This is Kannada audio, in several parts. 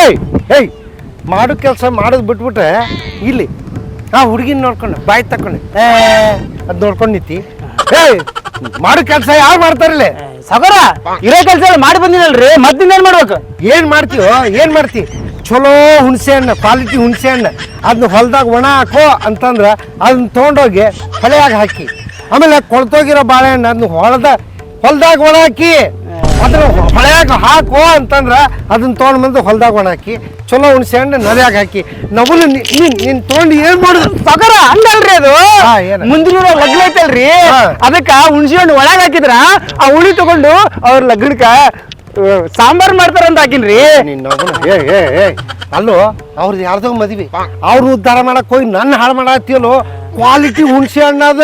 ಏಯ್ ಏಯ್ ಮಾಡೋ ಕೆಲಸ ಮಾಡೋದು ಬಿಟ್ಬಿಟ್ರೆ ಇಲ್ಲಿ ಆ ಹುಡುಗಿನ ನೋಡ್ಕೊಂಡು ಬಾಯಿ ತಕೊಂಡು ಏ ಅದು ನೋಡ್ಕೊಂಡು ನಿಂತಿ. ಏಯ್ ಮಾಡೋ ಕೆಲಸ ಯಾರು ಮಾಡ್ತಾರಲ್ಲಿ ಸಗರ ಇರೋ ಕೆಲಸ ಮಾಡಿ ಬಂದಿನಲ್ರಿ ಮದ್ದಿಂದ ಏನ್ ಮಾಡ್ಬೇಕು? ಏನ್ ಮಾಡ್ತೀವೋ ಏನ್ ಮಾಡ್ತಿ? ಚಲೋ ಹುಣಸೆ ಹಣ್ಣು ಕ್ವಾಲಿಟಿ ಹುಣಸೆ ಹಣ್ಣು ಅದನ್ನ ಹೊಲ್ದಾಗ ಒಣ ಹಾಕೋ ಅಂತಂದ್ರ ಅದನ್ನ ತೊಗೊಂಡೋಗಿ ಹೊಳೆಯಾಗ ಹಾಕಿ. ಆಮೇಲೆ ಕೊಳ್ತೋಗಿರೋ ಬಾಳೆಹಣ್ಣು ಅದನ್ನ ಹೊಲದ ಹೊಲ್ದಾಗ ಒಣ ಹಾಕಿ ಅದ್ರ ಹೊಳೆಯಾಗ ಹಾಕೋ ಅಂತಂದ್ರ ಅದನ್ನ ತೊಗೊಂಡ್ ಬಂದು ಹೊಲ್ದಾಗ ಒಣ ಹಾಕಿ ಚಲೋ ಹುಣಸೆ ಹಣ್ಣು ನದಿಯಾಗ ಹಾಕಿ. ನವಲು ನೀನ್ ನೀನ್ ತೊಗೊಂಡು ಏನ್ ಮಾಡುದು? ಸಗರ ಹಂಗಲ್ರಿ ಅದು? ಮುಂದಿನ ಲಗ್ನ ಐತಲ್ರಿ. ಅದಕ್ಕ ಹುಣಸಿ ಹಣ್ಣು ಒಳಗ್ ಹಾಕಿದ್ರ ಆ ಹುಳಿ ತಗೊಂಡು ಅವ್ರ ಲಗ್ನಕ್ಕ ಸಾಂಬಾರ್ ಮಾಡ್ತಾರಂತ ಹಾಕಿನ್ರಿ. ಏ ಏ ಏ ಅಲ್ಲೋ ಅವ್ರದ್ದು ಯಾರ್ದೋ ಮದ್ವಿ. ಅವ್ರು ಉದ್ಧಾರ ಮಾಡಕ್ ಹೋಗಿ ನನ್ನ ಹಾಳು ಮಾಡತ್ತೀಯಲ್ಲೋ? ಕ್ವಾಲಿಟಿ ಹುಣ್ಸೆ ಹಣ್ಣು ಅದ.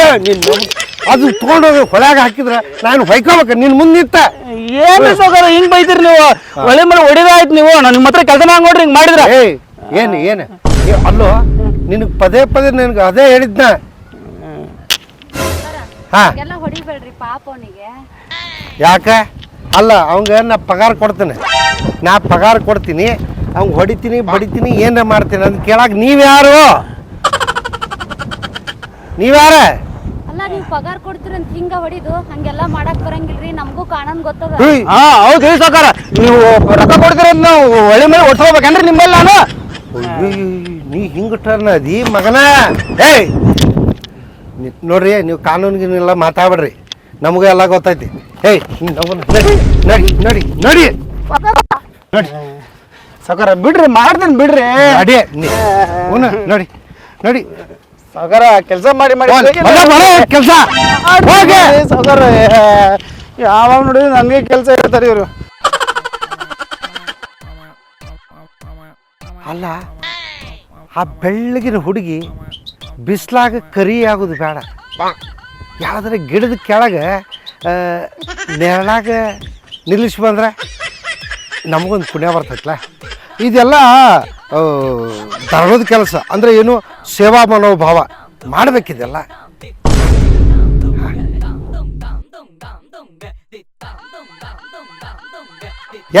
ಏ ನಿನ್ನ ಅದು ತೊಗೊಂಡೋಗಿ ಹೊಳ್ಯಾಗ ಹಾಕಿದ್ರ ನಾನು ಹೊಯ್ಕೋಬೇಕು. ನಿನ್ ಮುಂದೆ ನಿಂತ ಏನ್ ಸಗರ ಹಿಂಗ್ ಬೈತೀರಿ ನೀವು? ಒಳ್ಳೆ ಮೇಲೆ ಹೊಡಿದಾಯ್ತು ನೀವು. ನಾನು ನಿಮ್ಮ ಹತ್ರ ಕೆಲಸ ಮಾಡಿ ನೋಡ್ರಿ ಹಿಂಗ್ ಮಾಡಿದ್ರ. ಏನ್ ಏನು ಏನು? ಏ, ಅಲ್ಲೋ ನಿನಗೆ ಪದೇ ಪದೇ ನಿನಗೆ ಅದೇ ಹೇಳಿದ್ನ. ಹಾ. ಎಲ್ಲ ಹೊಡಿಬೇಡ್ರಿ ಪಾಪ ಅವನಿಗೆ. ಯಾಕ? ಅಲ್ಲ ಅವಂಗ ನಾ ಪಗಾರ ಕೊಡ್ತೇನೆ. ನಾ ಪಗಾರ ಕೊಡ್ತೀನಿ. ಅವ್ನ್ ಹೊಡಿತೀನಿ ಬಡಿತೀನಿ ಏನ ಮಾಡ್ತೀನಿ. ಅದ್ ಕೇಳಾಕ ನೀವ್ಯಾರು? ನೀವ್ಯಾರ? ಅಲ್ಲ ನೀವು ಪಗಾರ ಕೊಡ್ತೀರಂತ ಹಿಂಗ ಹೊಡಿದು ಹಂಗೆಲ್ಲ ಮಾಡಕ್ ಬರಂಗಿಲ್ರಿ, ನಮಗೂ ಕಾಣನ್ ಗೊತ್ತದ. ಹಾ, ಹೌದು ಸಾಕಾರ ನೀವು ರೊಕ್ಕ ಕೊಡ್ತಿರೋದ್ ನಾವು ಒಳ್ಳೆ ಮೇಲೆ ಒಡ್ಸ್ಕೋಬೇಕೇನ್ರಿ ನಿಮ್ಮಲ್ಲಿ ನಾನು ನೀ ಹಿಂಗ ಟರ್ನ್ ಅದಿ ಮಗನ ಏಯ್ ನಿ- ನೋಡ್ರಿ ನೀವು ಕಾನೂನಿಗೆಲ್ಲ ಮಾತಾಡ್ಬೇಡ್ರಿ ನಮಗೂ ಎಲ್ಲ ಗೊತ್ತೈತಿ ಏಯ್ ನಮ್ಮನ್ನ ನಡಿ ನಡಿ ನಡಿ ನಡಿ ನಡಿ ಸಾಕಾರ ಬಿಡ್ರಿ ಮಾಡ್ತೇನೆ ಬಿಡ್ರಿ ನಡಿ ನೀ- ಅವ್ನ ನಡಿ ನಡಿ ಸಾಕಾರ ಕೆಲಸ ಮಾಡಿ ಮಾಡಿ ಕೆಲಸ. ಸಾಗರ ಯಾವಾಗ ನೋಡಿದ್ರೆ ನನಗೆ ಕೆಲಸ ಇರ್ತಾರೆ ಇವರು. ಅಲ್ಲ ಆ ಬೆಳ್ಳಗಿನ ಹುಡುಗಿ ಬಿಸ್ಲಾಗ ಕರಿ ಆಗೋದು ಬೇಡ. ಯಾವ್ದಾರ ಗಿಡದ ಕೆಳಗೆ ನೆರಳಾಗ ನಿಲ್ಲಿಸಿ ಬಂದ್ರೆ ನಮಗೊಂದು ಪುಣ್ಯ ಬರ್ತೈತಲ್ಲ ಇದೆಲ್ಲ ಧರ್ಮದ ಕೆಲಸ. ಅಂದರೆ ಏನು ಸೇವಾ ಮನೋಭಾವ ಮಾಡ್ಬೇಕಿದೆಲ್ಲ?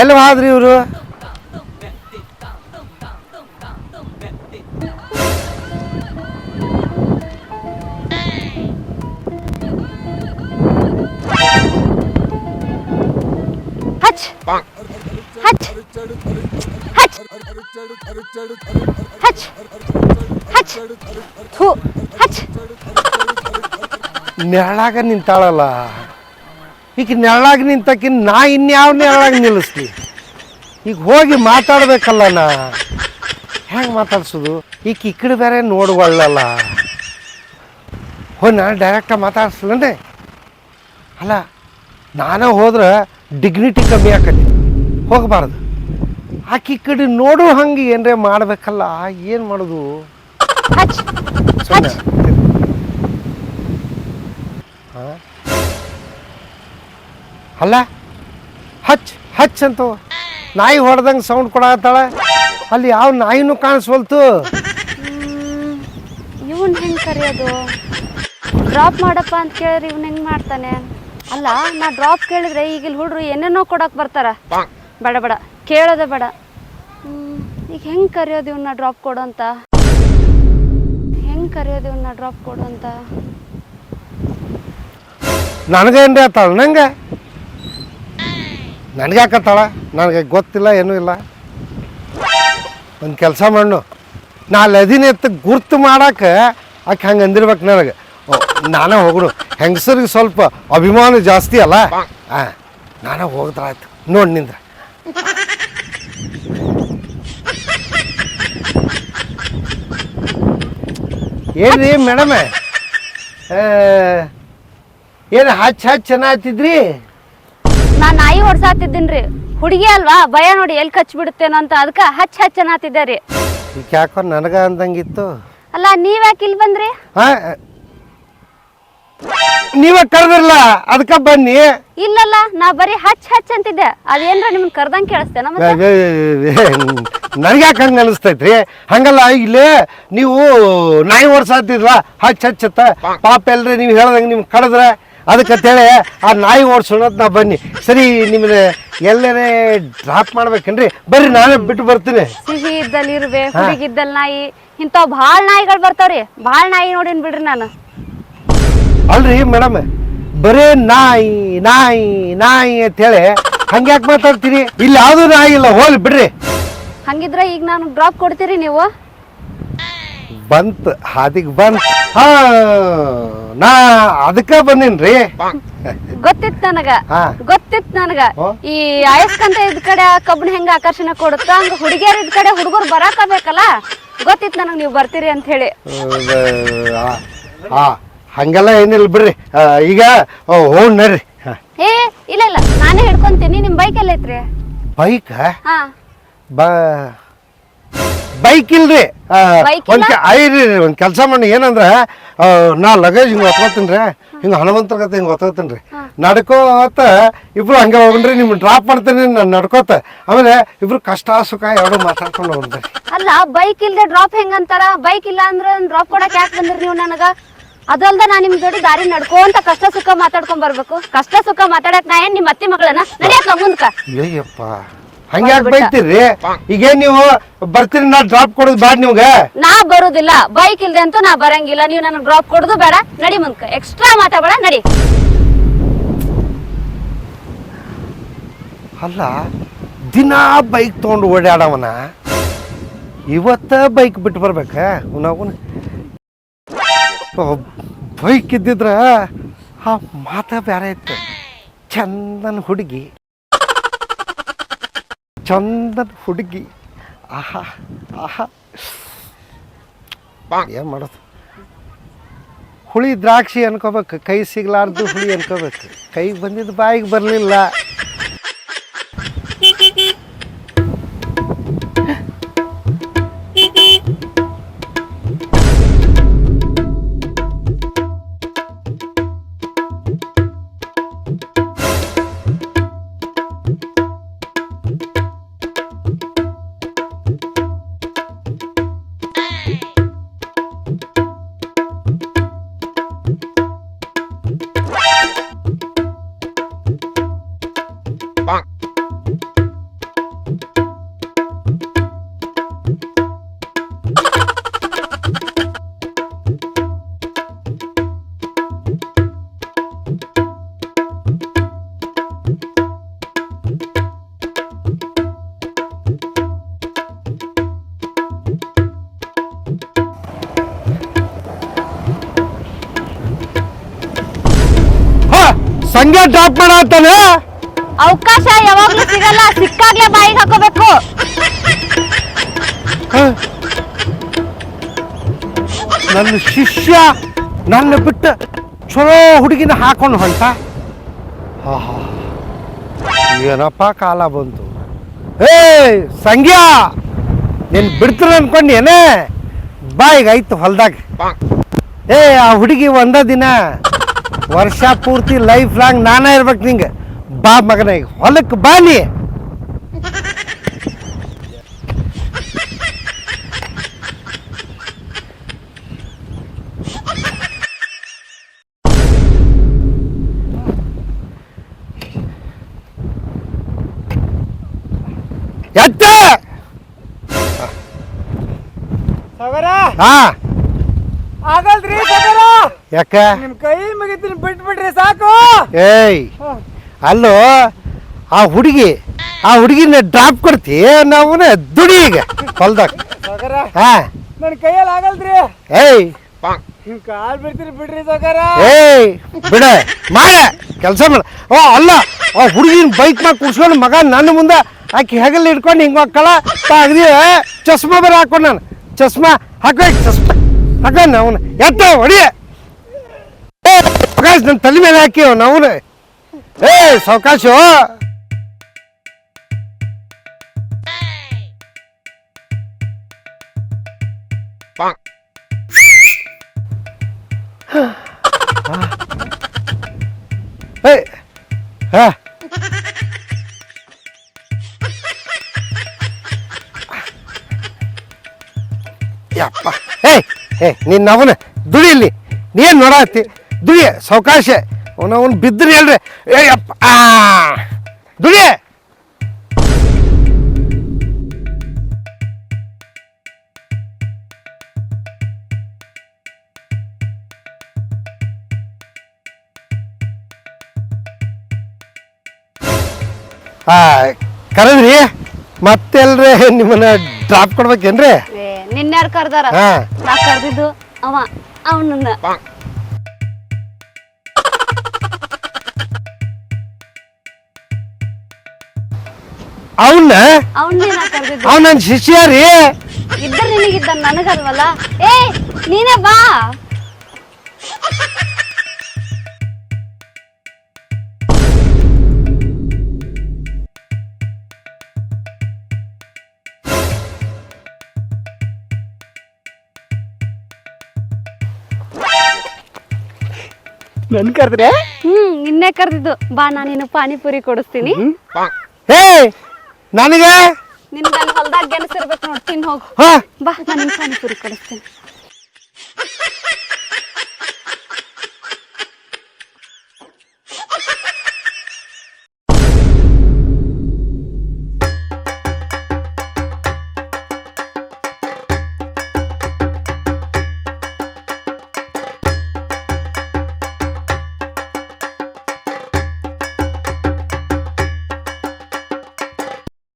ಎಲ್ಲಿ ಹೋದ್ರಿ ಇವರು? ಹಚ್. ಹಚ್. ನೆರಳಾಗ ನಿಂತಾಳಲ್ಲ. ಈಗ ನೆರಳಾಗ ನಿಂತಕಿನ್ ನಾ ಇನ್ಯಾವ ನೆರಳಾಗ ನಿಲ್ಲಿಸ್ತಿ ಈಗ ಹೋಗಿ ಮಾತಾಡ್ಬೇಕಲ್ಲ ನಾ. ಹೆಂಗೆ ಮಾತಾಡ್ಸೋದು? ಈಗ ಈ ಕಡೆ ಬೇರೆ ನೋಡ್ಕೊಳ್ಳಲ್ಲ ಹೋ ನಾನು ಡೈರೆಕ್ಟಾಗಿ ಮಾತಾಡ್ಸಲೇ ಅಲ್ಲ, ನಾನೇ ಹೋದ್ರೆ ಡಿಗ್ನಿಟಿ ಕಮ್ಮಿ ಆಕತಿ. ಹೋಗಬಾರ್ದು. ಆಕಿ ಕಡೆ ನೋಡು ಹಂಗೆ ಏನ್ರೆ ಮಾಡ್ಬೇಕಲ್ಲ ಏನು ಮಾಡೋದು? ಹಚ್ ಸುಮ್ಮನೆ ಹಾಂ? ಅಲ್ಲ? ಹಚ್ ಹಚ್ ಅಂತ ನಾಯಿ ಹೊಡೆದಂಗೆ ಸೌಂಡ್ ಕೊಡತ್ತಾಳ ಅಲ್ಲಿ ಯಾವ ನಾಯಿನೂ ಕಾಣಿಸ್ವಲ್ತು. ಇವನ್ ಹೆಂಗ್ ಕರೆಯೋದು? ಡ್ರಾಪ್ ಮಾಡಪ್ಪ ಅಂತ ಕೇಳಿದ್ರೆ ಇವ್ನ ಹೆಂಗ್ ಮಾಡ್ತಾನೆ? ಅಲ್ಲ ನಾ ಡ್ರಾಪ್ ಕೇಳಿದ್ರೆ ಈಗ ಇಲ್ಲಿ ಹುಡ್ರು ಏನೇನೋ ಕೊಡಕ್ ಬರ್ತಾರ. ಬೇಡ ಬೇಡ. ಕೇಳೋದೇ ಬೇಡ. ಈಗ ಹೆಂಗ್ ಕರೆಯೋದು ಇವನ್ನ ಡ್ರಾಪ್ ಕೊಡು ಅಂತ? ಹೆಂಗ್ ಕರೆಯೋದು ಇವನ್ನ ಡ್ರಾಪ್ ಕೊಡು ಅಂತ? ನನಗೇನ್ರಿ ಆತಾಳ? ನಂಗೆ? ನನಗೆ ಹಾಕತ್ತಾಳ ನನಗೆ ಗೊತ್ತಿಲ್ಲ, ಏನೂ ಇಲ್ಲ. ಒಂದು ಕೆಲಸ ಮಾಡು ನಾ ಲದಿನ ಎತ್ತ ಗುರ್ತು ಮಾಡಕ್ಕೆ ಆಕೆ ಹಂಗೆ ಅಂದಿರ್ಬೇಕು ನನಗೆ. ನಾನೇ ಹೋಗು ಹೆಂಗಸರಿಗೆ ಸ್ವಲ್ಪ ಅಭಿಮಾನ ಜಾಸ್ತಿ ಅಲ್ಲ? ಹಾಂ ನಾನೇ ಹೋಗ್ತಾಳಾಯ್ತು ನೋಡಿ ನಿಂದ್ರ. ಏನ್ರಿ ಮೇಡಮ್? ಏನು ಹಚ್ಚ ಹಚ್ಚ ಚೆನ್ನಾಗ್ತಿದ್ರಿ ನಾ ನಾಯಿ ಹೊಡ್ಸಾತಿದ್ದೀನ್ರಿ ಹುಡುಗಿ ಅಲ್ವಾ? ಭಯ ನೋಡಿ ಎಲ್ಲಿ ಕಚ್ ಬಿಡುತ್ತೇನೋ ಅಂತ ಅದಕ್ಕೆ ಹಚ್ಚ ಹಚ್ಚ ಅನ್ನತ್ತಿದ್ದೆ ರೀ. ಈಗ ಯಾಕೋ ನನಗ ಅಂದಂಗಿತ್ತು. ಅಲ್ಲ ನೀವ್ ಯಾಕೆ ಇಲ್ಲಿ ಬಂದ್ರಿ? ಹಾ ನೀವೇ ಅದಕ್ಕ ಅದಕ್ಕೆ ಬನ್ನಿ. ಇಲ್ಲಲ್ಲ ನಾ ಬರೀ ಹಚ್ಚ ಹಚ್ಚ ಅಂತಿದ್ದೆ. ಅದೇನ್ರ ನಿಮ್ಗೆ ಕರ್ದಂಗ್ ಕೇಳಿಸ್ತೇನ ಮತ್ತೆ? ನನಗೆ ಯಾಕೆ ಹಂಗೆ ಅನಿಸ್ತೈತ್ರಿ? ಹಂಗಲ್ಲ ಇಲ್ಲೇ ನೀವು ನಾಯಿ ಓಡ್ಸಾತಿದ್ವಾ ಹಚ್ಚ ಹಚ್ಚತ್ತ ಪಾಪ ಎಲ್ರಿ ನೀವು ಹೇಳ್ದಂಗೆ ನಿಮ್ಗೆ ಕಡದ್ರೆ? ಅದಕ್ಕೆ ಅಂತೇಳಿ ಆ ನಾಯಿ ಓಡಿಸೋಣತ್ ನಾ ಬನ್ನಿ. ಸರಿ ನಿಮ್ಮನ್ನ ಎಲ್ಲರೇ ಡ್ರಾಪ್ ಮಾಡ್ಬೇಕೇನ್ರಿ? ಬರ್ರಿ ನಾನೇ ಬಿಟ್ಟು ಬರ್ತೀನಿ. ಸಿಹಿ ಇದ್ದಲ್ಲಿ ಇರುವೆ ಹುಡುಗಿದ್ದಲ್ಲಿ ನಾಯಿ. ಇಂಥವ್ ಭಾಳ ನಾಯಿಗಳು ಬರ್ತಾವ್ರಿ. ಭಾಳ ನಾಯಿ ನೋಡಿನ್ ಬಿಡ್ರಿ ನಾನು. ಅಲ್ರಿ ಮೇಡಮ್ ಬರೇ ನಾಯಿ ನಾಯಿ ನಾಯಿ ಅಂತೇಳಿ ಹಂಗ್ಯಾಕೆ ಮಾತಾಡ್ತೀರಿ ಇಲ್ಲಿ ಯಾವುದು ನಾಯಿ ಇಲ್ಲ ಹೋಗ್ಲಿ ಬಿಡ್ರಿ. ಹಂಗಿದ್ರೆ ಈಗ ನಾನು ಡ್ರಾಪ್ ಕೊಡ್ತೀರಿ ನೀವು? ಬಂತ್ ಹಾದಿಗೆ ಬಂತ್. ಹಾ ನಾ ಅದಕ್ಕೆ ಬಂದಿನ್ರಿ? ಗೊತ್ತಿತ್ತು ನನಗ. ಹಾ. ಗೊತ್ತಿತ್ತು ನನಗ. ಈ ಆಯಸ್ಕಂತ ಇದ್ ಕಡೆ ಕಬ್ಬನ್ ಹೆಂಗ ಆಕರ್ಷಣೆ ಕೊಡುತ್ತ ಹಂಗ ಹುಡುಗಿಯರ್ ಇದ್ ಕಡೆ ಹುಡುಗರು ಬರಾಕ ಬೇಕಲ್ಲ ಗೊತ್ತಿತ್ತು ನನಗ್ ನೀವು ಬರ್ತೀರಿ ಅಂತ ಹೇಳಿ. ಆ ಹಂಗೆಲ್ಲ ಏನಿಲ್ಲ ಬಿಡ್ರಿ. ಆ, ಈಗ ಹೋಗ್ ನಡ್ರಿ. ಏ ಇಲ್ಲ ಇಲ್ಲ. ನಾನೇ ಹಿಡ್ಕೊಂತೀನಿ. ನಿಮ್ ಬೈಕ್ ಎಲ್ಲ ಐತ್ರಿ? ಬೈಕ್ ಹಾ. ಬ. ಬೈಕ್ ಇಲ್ರಿ. Bike ಒಂದ್ ಇಲ್ಲ? ಕೆ- ಐರಿ ಒಂದು ಕೆಲಸ ಮಾಡಿ. ಏನಂದ್ರ ಆ, ನಾ ಲಗೇಜ್ ಹಿಂಗೆ ಹೊತ್ಕೋತೀನಿ ರೀ. ಹಿಂಗೆ ಹನುಮಂತರ ಕತೆ ಹಿಂಗೆ ಹೊತ್ಕೋತೀನಿ ರೀ. ನಡ್ಕೋತ ಇಬ್ರು ಹಂಗೆ ಹೋಗ್ರಿ ನಿಮ್ ಡ್ರಾಪ್ ಮಾಡ್ತೀನಿ ನಾನು ನಡ್ಕೋತ. ಆಮೇಲೆ ಇಬ್ರು ಕಷ್ಟ ಸುಖ ಎರಡು ಮಾತಾಡ್ಕೊಂಡು ಹೋಗ್ರಿ. ಅಲ್ಲ ಬೈಕ್ ಇಲ್ದೆ ಡ್ರಾಪ್ ಹೆಂಗಂತಾರ ಬೈಕ್ ಇಲ್ಲ ಅಂದ್ರೆ ಡ್ರಾಪ್ ಕೊಡಕ್ ಯಾಕೆ ಬಂದ್ರಿ ನೀವು ನನಗ? ಅದಲ್ದ ನಾ ನಿಮ್ ಜೋಡಿ ದಾರಿ ನಡ್ಕೊಂತ ಕಷ್ಟ ಸುಖ ಮಾತಾಡ್ಕೊಂಡ್ ಬರ್ಬೇಕು. ಕಷ್ಟ ಸುಖ ಮಾತಾಡಕ್ ನಾ ಏನ್ ನಿಮ್ ಅತ್ತಿ ಮಗಳನ್ನ? ನಡಿಯಕ್ಕ ಮುಂದ್ಕ. ಅಯ್ಯಪ್ಪ ಹಂಗೆ ಬೈತಿರ್ರಿ ಬೈತೀರಿ? ಈಗೇನ್ ನೀವು ಬರ್ತೀರಿ ನಾ ಡ್ರಾಪ್ ಕೊಡೋದು ಬೇಡ ನಿಮ್ಗೆ? ನಾ ಬರುದಿಲ್ಲ. ಬೈಕ್ ಇಲ್ದೆ ಅಂತೂ ನಾ ಬರಂಗಿಲ್ಲ. ನೀವು ನನ್ ಡ್ರಾಪ್ ಕೊಡುದು ಬೇಡ. ನಡಿ ಮುಂದ್ಕ. ಎಕ್ಸ್ಟ್ರಾ ಮಾತಾಡ ನಡಿ. ಅಲ್ಲ ದಿನ ಬೈಕ್ ತಗೊಂಡು ಓಡಾಡವನ ಇವತ್ತ ಬೈಕ್ ಬಿಟ್ಟು ಬರ್ಬೇಕ? ನಾವು ಬೈಕ್ ಇದ್ದಿದ್ರ ಆ ಮಾತ ಬೇರೆ ಇತ್ತು ಚಂದನ್ ಹುಡುಗಿ. ಚಂದನ್ ಹುಡುಗಿ. ಆಹಾ ಆಹಾ. ಏನು ಮಾಡೋದು? ಹುಳಿ ದ್ರಾಕ್ಷಿ ಅನ್ಕೋಬೇಕು. ಕೈ ಸಿಗ್ಲಾರ್ದು ಹುಳಿ ಅನ್ಕೋಬೇಕು. ಕೈಗೆ ಬಂದಿದ್ದು ಬಾಯಿಗೆ ಬರಲಿಲ್ಲ. ಹಾ ಸಂಜೆ ಡ್ರಾಪ್ ಮಾಡತ್ತಾನೆ ಅವಕಾಶ ಯಾವಾಗ್ಲೂ ಸಿಗಲ್ಲ, ಸಿಕ್ಕಾಗ್ಲೇ ಬಾಯಿಗೆ ಹಾಕೋಬೇಕು. ನನ್ನ ಶಿಷ್ಯ ನನ್ನ ಬಿಟ್ಟು ಚಲೋ ಹುಡುಗಿನ ಹಾಕೊಂಡು ಹೊಂಟ. ಏನಪ್ಪ ಕಾಲ ಬಂತು? ಏ ಸಂಗ್ಯಾ! ನೀನ್ ಬಿಡ್ತೀರ ಅನ್ಕೊಂಡು ಏನೇ? ಬಾಯಿಗೆ ಐತು ಹೊಲ್ದಾಗ. ಏ, ಆ ಹುಡುಗಿ ಒಂದ ದಿನ ವರ್ಷ ಪೂರ್ತಿ ಲೈಫ್ ಲಾಂಗ್ ನಾನೇ ಇರ್ಬೇಕು ನಿಂಗೆ. ಬಾ ಮಗನ ಹೊಲಕ್ಕೆ ಬಾ ನೀ ಎತ್ತ ಸಗರ. ಹಾ. ಆಗಲ್ರಿ ಸಗರ. ಯಾಕ? ನಿಮ್ ಕೈ ಮುಗಿತೀನಿ ಬಿಟ್ಬಿಡ್ರಿ ಸಾಕು. ಏಯ್. ಅಲ್ಲೋ ಆ ಹುಡುಗಿ ಆ ಹುಡುಗಿನ ಡ್ರಾಪ್ ಕೊಡ್ತಿ ನಾವು ದುಡಿ ಈಗ. ಹೊಲ್ದಾಗ. ಹಾ. ನನ್ನ ಕೈಯಲ್ಲಿ ಆಗಲ್ರಿ ಏಯ್. ನಿಮ್ ಕಾಲ್ ಬಿಡ್ತೀರಿ ಬಿಡ್ರಿ ಸಗರ. ಏಯ್ ಬಿಡ ಮಾಡ ಕೆಲಸ ಮಾಡ. ಓ ಅಲ್ಲ ಆ ಹುಡುಗಿನ ಬೈಕ್ ಮ್ಯಾಗ ಕುಡ್ಸ್ಕೊಂಡು ಮಗ ನನ್ನ ಮುಂದೆ ಆಕೆ ಹೆಗಲ್ ಹಿಡ್ಕೊಂಡು ಹಿಂಗೆ ಮಕ್ಕಳ ತೆಗ್ದಿ ಚಸ್ಮಾ ಬರ ಹಾಕೊಂಡು ನಾನು. ಚಸ್ಮಾ ಹಾಕ್ಬೇಕು ಚಸ್ಮಾ. ಹಾಕೊಂಡು ಅವನು ಎತ್ತ ಸಾವ್ಕಾಶ ನನ್ನ ತಲೆ ಮೇಲೆ ಹಾಕಿ ಅವನು ಏ ಸಾವಕಾಶ. ಏ ಹಾ. ಯಪ್ಪ. ಏ ಏ ನಿನ್ನ ಅವನ ದುಡಿಯಲ್ಲಿ ನೀನು ನೋಡತ್ತಿ ದುಡಿ ಸಾವಕಾಶ. ಅವನ ಅವ್ನು ಬಿದ್ದ್ರಿ ಹೇಳ್ರಿ. ಏಯಪ್ಪ ಆ. ದುಡಿ ಆ ಕರೆದ್ರಿ? ಮತ್ತೆಲ್ರಿ ನಿಮ್ಮನ್ನ ಡ್ರಾಪ್ ಕೊಡ್ಬೇಕೇನ್ರಿ? ನಿನ್ನ ಕರ್ದಾರ? ಕರ್ದಿದ್ದು ಅವ ಅವನನ್ನ. ಅವನ್ನ ಅವನ್ನೇ ನಾ ಕರ್ದಿದ್ದು. ಅವ್ ನನ್ನ ಶಿಷ್ಯ ರೀ. ಇದ್ದ ನಿನಗಿದ್ದ ನನಗಲ್ವಲ್ಲ? ಏ ನೀನೇ ಬಾ. ನನ್ ಕರ್ದ್ರೆ? ಹ್ಮ್ ನಿನ್ನೆ ಕರ್ದಿದ್ದು. ಬಾ ನಾನು ನಿನ್ನ ಪಾನಿಪುರಿ ಕೊಡಿಸ್ತೀನಿ. ಹೇ ನನಗೆ? ನಿನ್ಗೆ ಹೊಲ್ದಾಗ ಗೆಣಸಿರ್ಬೇಕು ನೋಡಿ ತಿನ್ ಹೋಗು. ಬಾ ನಾನು ಪಾನಿಪುರಿ ಕೊಡಿಸ್ತೀನಿ